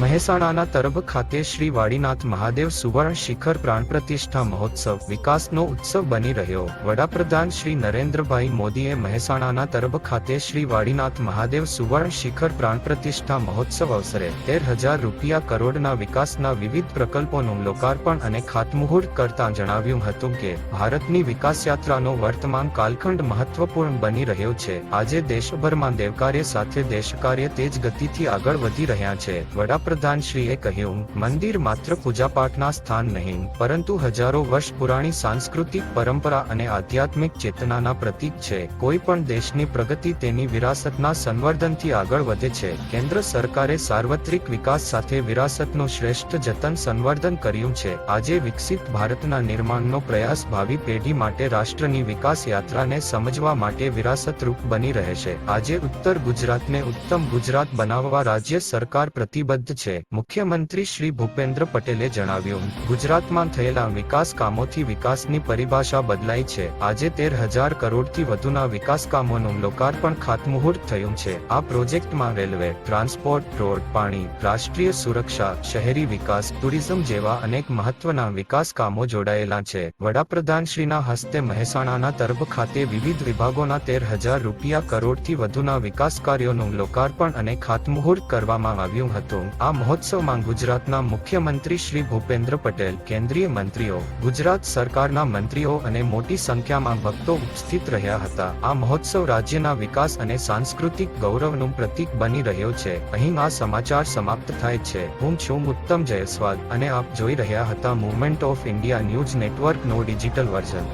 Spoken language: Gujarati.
મહેસાણાના તરબ ખાતે શ્રી વાડીનાથ મહાદેવ સુવર્ણ શિખર પ્રાણ પ્રતિષ્ઠા મહોત્સવ વિકાસનો ઉત્સવ બની રહ્યો. વડાપ્રધાન શ્રી નરેન્દ્રભાઈ મોદીએ મહેસાણાના તરબ ખાતે શ્રી વાડીનાથ મહાદેવ સુવર્ણ શિખર પ્રાણ પ્રતિષ્ઠા મહોત્સવ અવસરે તેર હજાર રૂપિયા કરોડના વિકાસના વિવિધ પ્રકલ્પોનું લોકાર્પણ અને ખાતમુહૂર્ત કરતા જણાવ્યું હતું કે, ભારતની વિકાસ યાત્રાનો વર્તમાન કાલખંડ મહત્વપૂર્ણ બની રહ્યો છે. આજે દેશભરમાં દેવકાર્ય સાથે દેશકાર્ય તેજ ગતિથી આગળ વધી રહ્યા છે. વડાપ્રધાન શ્રીએ કહ્યું, મંદિર માત્ર પૂજાપાઠના સ્થાન નહીં, પરંતુ હજારો વર્ષ પુરાણી સાંસ્કૃતિક પરંપરા અને આધ્યાત્મિક ચેતનાના પ્રતીક છે. કોઈ પણ દેશની પ્રગતિ તેની વિરાસતના સંવર્ધનથી આગળ વધે છે. કેન્દ્ર સરકારે સાર્વત્રિક વિકાસ સાથે વિરાસતનું શ્રેષ્ઠ જતન સંવર્ધન કર્યું છે. આજે વિકસિત ભારતના નિર્માણનો પ્રયાસ ભાવિ પેઢી માટે રાષ્ટ્રની વિકાસ યાત્રાને સમજવા માટે વિરાસતરૂપ બની રહેશે આજે ઉત્તર ગુજરાતને ઉત્તમ ગુજરાત બનાવવા રાજ્ય સરકાર પ્રતિબદ્ધ છે. મુખ્યમંત્રી શ્રી ભૂપેન્દ્ર પટેલે જણાવ્યું, ગુજરાતમાં થયેલા વિકાસ કામોથી વિકાસની પરિભાષા બદલાઈ છે. આજે તેર હજાર કરોડથી વધુના વિકાસ કામોનું લોકાર્પણ ખાતમુહૂર્ત થયું છે. આ પ્રોજેક્ટમાં રેલવે, ટ્રાન્સપોર્ટ, રોડ, પાણી, રાષ્ટ્રીય સુરક્ષા, શહેરી વિકાસ, ટુરિઝમ જેવા અનેક મહત્વના વિકાસ કામો જોડાયેલા છે. વડાપ્રધાન શ્રીના હસ્તે મહેસાણાના તરબ ખાતે વિવિધ વિભાગોના તેર હજાર રૂપિયા કરોડથી વધુના વિકાસ કાર્યોનું લોકાર્પણ અને ખાતમુહૂર્ત કરવામાં આવ્યું હતું. આ મહોત્સવમાં ગુજરાતના મુખ્યમંત્રી શ્રી ભૂપેન્દ્ર પટેલ, કેન્દ્રીય મંત્રીઓ, ગુજરાત સરકારના મંત્રીઓ અને મોટી સંખ્યામાં ભક્તો ઉપસ્થિત રહ્યા હતા. આ મહોત્સવ રાજ્યના વિકાસ અને સાંસ્કૃતિક ગૌરવનું પ્રતીક બની રહ્યો છે. અહીં આ સમાચાર સમાપ્ત થાય છે. હું છું ઉત્તમ જયસ્વાલ અને આપ જોઈ રહ્યા હતા મુવમેન્ટ ઓફ ઇન્ડિયા ન્યૂઝ નેટવર્કનો ડિજિટલ વર્ઝન